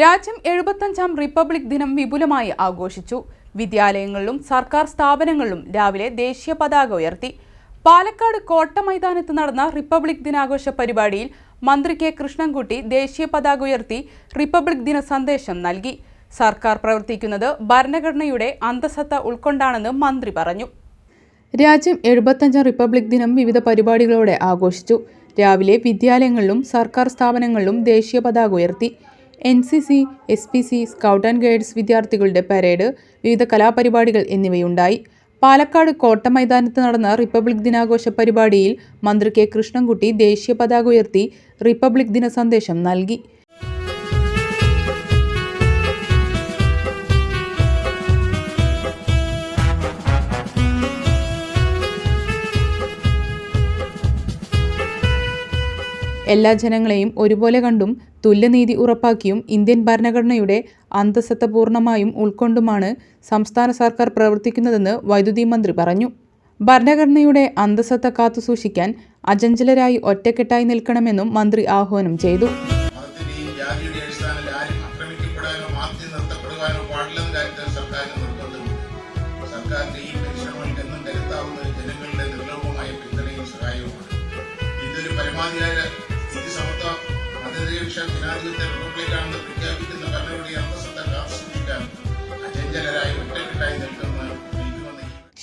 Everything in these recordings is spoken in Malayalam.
രാജ്യം എഴുപത്തഞ്ചാം റിപ്പബ്ലിക് ദിനം വിപുലമായി ആഘോഷിച്ചു. വിദ്യാലയങ്ങളിലും സർക്കാർ സ്ഥാപനങ്ങളിലും രാവിലെ ദേശീയ പതാക ഉയർത്തി. പാലക്കാട് കോട്ട മൈതാനത്ത് നടന്ന റിപ്പബ്ലിക് ദിനാഘോഷ പരിപാടിയിൽ മന്ത്രി കെ കൃഷ്ണൻകുട്ടി ദേശീയ പതാക ഉയർത്തി റിപ്പബ്ലിക് ദിന സന്ദേശം നൽകി. സർക്കാർ പ്രവർത്തിക്കുന്നത് ഭരണഘടനയുടെ അന്തസത്ത ഉൾക്കൊണ്ടാണെന്ന് മന്ത്രി പറഞ്ഞു. രാജ്യം എഴുപത്തഞ്ചാം റിപ്പബ്ലിക് ദിനം വിവിധ പരിപാടികളോടെ ആഘോഷിച്ചു. രാവിലെ വിദ്യാലയങ്ങളിലും സർക്കാർ സ്ഥാപനങ്ങളിലും ദേശീയ പതാക ഉയർത്തി. N C C S P C scout and guides വിദ്യാർത്ഥികളുടെ പരേഡ് വിവിധ കലാപരിപാടികൾ എന്നിവയുണ്ടായി. പാലക്കാട് കോട്ട മൈതാനത്ത് നടന്ന റിപ്പബ്ലിക് ദിനാഘോഷ പരിപാടിയിൽ മന്ത്രി കെ കൃഷ്ണൻകുട്ടി ദേശീയ പതാക ഉയർത്തി റിപ്പബ്ലിക് ദിന സന്ദേശം നൽകി. എല്ലാ ജനങ്ങളെയും ഒരുപോലെ കണ്ടും തുല്യനീതി ഉറപ്പാക്കിയും ഇന്ത്യൻ ഭരണഘടനയുടെ അന്തസത്ത പൂർണമായും ഉൾക്കൊണ്ടുമാണ് സംസ്ഥാന സർക്കാർ പ്രവർത്തിക്കുന്നതെന്ന് വൈദ്യുതി മന്ത്രി പറഞ്ഞു. ഭരണഘടനയുടെ അന്തസത്ത കാത്തുസൂക്ഷിക്കാൻ അചഞ്ചലരായി ഒറ്റക്കെട്ടായി നിൽക്കണമെന്നും മന്ത്രി ആഹ്വാനം ചെയ്തു. സർക്കാരിന്റെ ഈ ജനങ്ങളുടെ ജനാധിപത്യ റിപ്പബ്ലിക്കാണെന്ന് പ്രഖ്യാപിക്കുന്ന ഭരണകൂടി അന്തസ്സത്ത കാത്തുസൂക്ഷിക്കാൻ അചഞ്ചലരായി ഒറ്റക്കെട്ടായി നിൽക്കുന്ന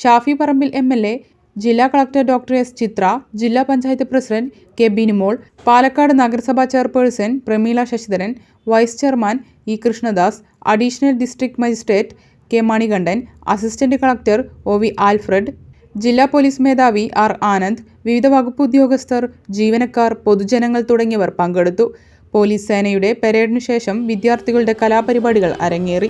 Shafi Parambil M L A ജില്ലാ കളക്ടർ ഡോക്ടർ എസ് ചിത്ര ജില്ലാ പഞ്ചായത്ത് പ്രസിഡന്റ് കെ ബിനിമോൾ പാലക്കാട് നഗരസഭാ chairperson Pramila Sasidharan vice chairman E Krishnadas additional district magistrate K Manikandan assistant collector O V Alfred ജില്ലാ പോലീസ് മേധാവി ആർ ആനന്ദ് വിവിധ വകുപ്പ് ഉദ്യോഗസ്ഥർ ജീവനക്കാർ പൊതുജനങ്ങൾ തുടങ്ങിയവർ പങ്കെടുത്തു. പോലീസ് സേനയുടെ പരേഡിനു ശേഷം വിദ്യാർത്ഥികളുടെ കലാപരിപാടികൾ അരങ്ങേറി.